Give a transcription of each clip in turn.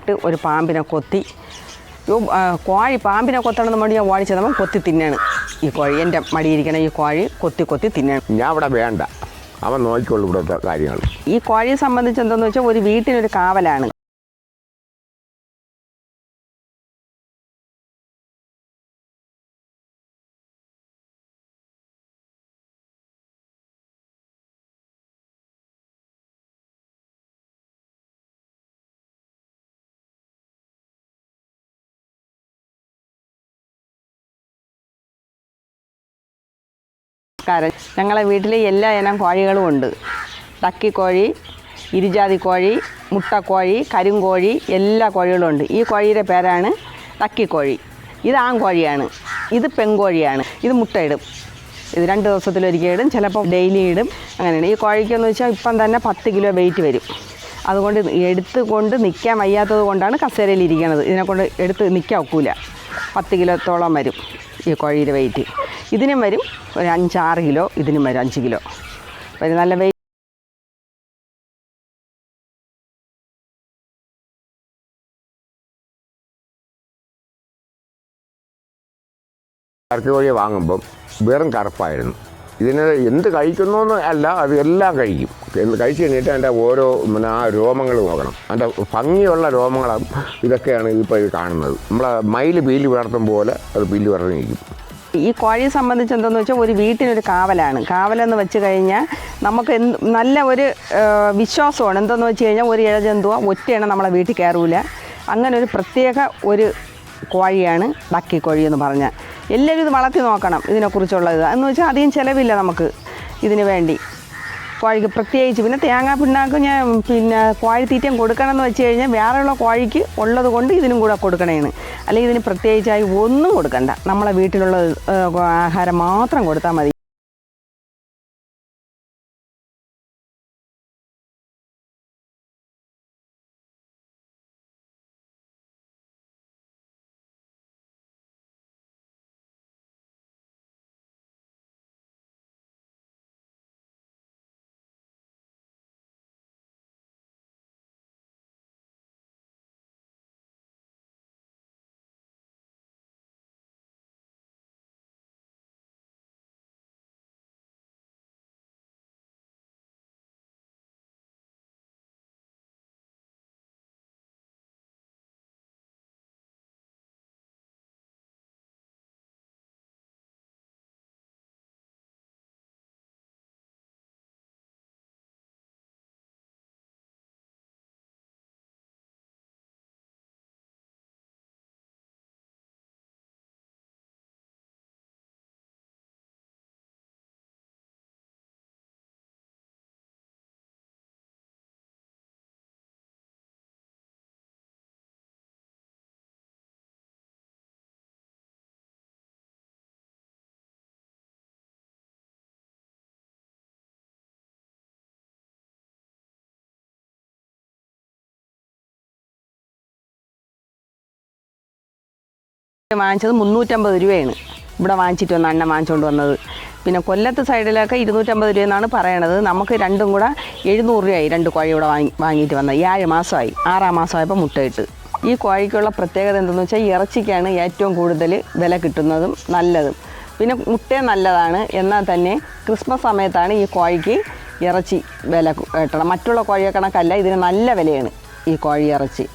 ഇട്ട് ഒരു പാമ്പിനെ കൊത്തി. കോഴി പാമ്പിനെ കൊത്തണമെന്ന് വേണ്ടി ഞാൻ കോഴി ചെന്നപ്പോൾ കൊത്തി തിന്നാണ്. ഈ കോഴി എന്റെ മടിയിരിക്കണ ഈ കോഴി കൊത്തി കൊത്തി തിന്നാണ്. ഞാൻ ഇവിടെ വേണ്ട. അവൻ നോക്കിക്കൊള്ളു ഇവിടുത്തെ കാര്യങ്ങൾ. ഈ കോഴിയെ സംബന്ധിച്ച് എന്തെന്ന് വെച്ചാൽ ഒരു വീട്ടിനൊരു കാവലാണ്. കാരണം ഞങ്ങളെ വീട്ടിൽ എല്ലാ ഇനം കോഴികളും ഉണ്ട്. ടക്കിക്കോഴി ഇരുജാതി കോഴി മുട്ടക്കോഴി കരിങ്കോഴി എല്ലാ കോഴികളും ഉണ്ട്. ഈ കോഴിയുടെ പേരാണ് ടക്കിക്കോഴി ഇത് ആൺകോഴിയാണ് ഇത് പെൺകോഴിയാണ് ഇത് മുട്ടയിടും ഇത് രണ്ട് ദിവസത്തിലൊരിക്കൽ ഇടും. ചിലപ്പോൾ ഡെയിലി ഇടും. അങ്ങനെയാണ്. ഈ കോഴിക്കെന്ന് വെച്ചാൽ ഇപ്പം തന്നെ പത്ത് കിലോ വെയിറ്റ് വരും. അതുകൊണ്ട് എടുത്തുകൊണ്ട് എടുത്ത് കൊണ്ട് നിൽക്കാൻ വയ്യാത്തത് കൊണ്ടാണ് കസേരയിൽ ഇരിക്കുന്നത് ഇതിനെ കൊണ്ട് എടുത്ത് നിൽക്കാൻ ഒക്കൂല. പത്ത് കിലോത്തോളം വരും ഈ കോഴിയുടെ വെയിറ്റ് ഇതിനും വരും ഒരു അഞ്ചാറ് കിലോ ഇതിനും വരും അഞ്ച് കിലോ. ഒരു നല്ല വെയിറ്റ് കോഴിയെ വാങ്ങുമ്പം വെറും കറുപ്പായിരുന്നു. ഇതിന് എന്ത് കഴിക്കുന്നോന്ന് അല്ല അത് എല്ലാം കഴിക്കും. കഴിച്ച് കഴിഞ്ഞിട്ട് അതിന്റെ ഓരോ പിന്നെ ആ രോമങ്ങൾ നോക്കണം. അതിന്റെ ഭംഗിയുള്ള രോമങ്ങളും ഇതൊക്കെയാണ് ഇപ്പോൾ ഇത് കാണുന്നത്. നമ്മളെ മയിൽ പീലി വിടർത്തും പോലെ അത് പീലി വിടർന്നിരിക്കും ഈ കോഴിയെ സംബന്ധിച്ച് എന്തെന്ന് വെച്ചാൽ ഒരു വീട്ടിനൊരു കാവലാണ്. കാവലെന്ന് വെച്ച് കഴിഞ്ഞാൽ നമുക്ക് നല്ല ഒരു വിശ്വാസമാണ്. എന്തെന്ന് വെച്ച് കഴിഞ്ഞാൽ ഒരു ഇഴജന്തുവോ ഒറ്റയാണ് നമ്മളെ വീട്ടിൽ കയറൂല. അങ്ങനെ ഒരു പ്രത്യേക ഒരു കോഴിയാണ് ബാക്കി കോഴി എന്ന് പറഞ്ഞാൽ. എല്ലാവരും ഇത് വളർത്തി നോക്കണം ഇതിനെക്കുറിച്ചുള്ളത് എന്ന് വെച്ചാൽ അധികം ചിലവില്ല നമുക്ക് ഇതിന് വേണ്ടി. കോഴിക്ക് പ്രത്യേകിച്ച്. പിന്നെ തേങ്ങാ പിണ്ണാക്ക് ഞാൻ പിന്നെ കോഴി തീറ്റയും കൊടുക്കണം എന്ന് വെച്ച് കഴിഞ്ഞാൽ വേറെയുള്ള കോഴിക്ക് ഉള്ളത് കൊണ്ട് ഇതിനും കൂടെ കൊടുക്കണേന്ന്. അല്ലെങ്കിൽ ഇതിന് പ്രത്യേകിച്ചായി ഒന്നും കൊടുക്കണ്ട. നമ്മളെ വീട്ടിലുള്ള ആഹാരം മാത്രം കൊടുത്താൽ മതി. വാങ്ങിച്ചത് മുന്നൂറ്റമ്പത് രൂപയാണ്. ഇവിടെ വാങ്ങിച്ചിട്ട് വന്ന അണ്ണ വാങ്ങിച്ചുകൊണ്ട് വന്നത്. പിന്നെ കൊല്ലത്ത് സൈഡിലൊക്കെ ഇരുന്നൂറ്റമ്പത് രൂപയെന്നാണ് പറയണത്. നമുക്ക് രണ്ടും കൂടെ എഴുന്നൂറ് രൂപയായി രണ്ട് കോഴി ഇവിടെ വാങ്ങി വാങ്ങിയിട്ട് വന്നത്. ഏഴ് മാസമായി. ആറാം മാസമായപ്പോൾ മുട്ടയിട്ട് ഈ കോഴിക്കുള്ള പ്രത്യേകത എന്തെന്ന് വെച്ചാൽ ഇറച്ചിക്കാണ് ഏറ്റവും കൂടുതൽ വില കിട്ടുന്നതും നല്ലതും. പിന്നെ മുട്ട നല്ലതാണ്. എന്നാൽ തന്നെ ക്രിസ്മസ് സമയത്താണ് ഈ കോഴിക്ക് ഇറച്ചി വില കിട്ടണം മറ്റുള്ള കോഴിയെ കണക്കല്ല ഇതിന് നല്ല വിലയാണ് ഈ കോഴി ഇറച്ചി.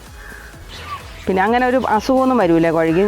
പിന്നെ അങ്ങനെ ഒരു അസുഖമൊന്നും വരില്ല കോഴിക്ക്.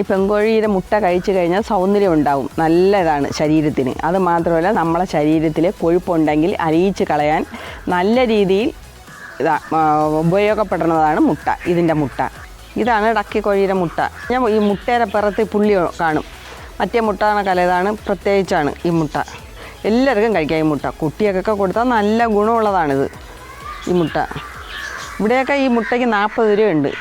ഈ പെങ്കോഴിയുടെ മുട്ട കഴിച്ചു കഴിഞ്ഞാൽ സൗന്ദര്യം ഉണ്ടാവും. നല്ലതാണ് ശരീരത്തിന്. അത് മാത്രമല്ല നമ്മളെ ശരീരത്തിൽ കൊഴുപ്പുണ്ടെങ്കിൽ അരിയിച്ച് കളയാൻ നല്ല രീതിയിൽ ഇതാ ഉപയോഗപ്പെടുന്നതാണ് മുട്ട ഇതിന്റെ മുട്ട. ഇതാണ് ഡക്കിക്കോഴിയുടെ മുട്ട. ഞാൻ ഈ മുട്ടയുടെ പിറത്ത് പുള്ളി കാണും. മറ്റേ മുട്ട കണക്കല്ല ഇതാണ് പ്രത്യേകിച്ചാണ് ഈ മുട്ട. എല്ലാവർക്കും കഴിക്കാം ഈ മുട്ട. കുട്ടികൾക്കൊക്കെ കൊടുത്താൽ നല്ല ഗുണമുള്ളതാണിത് ഈ മുട്ട. ഇവിടെയൊക്കെ ഈ മുട്ടയ്ക്ക് നാൽപ്പത് രൂപയുണ്ട്.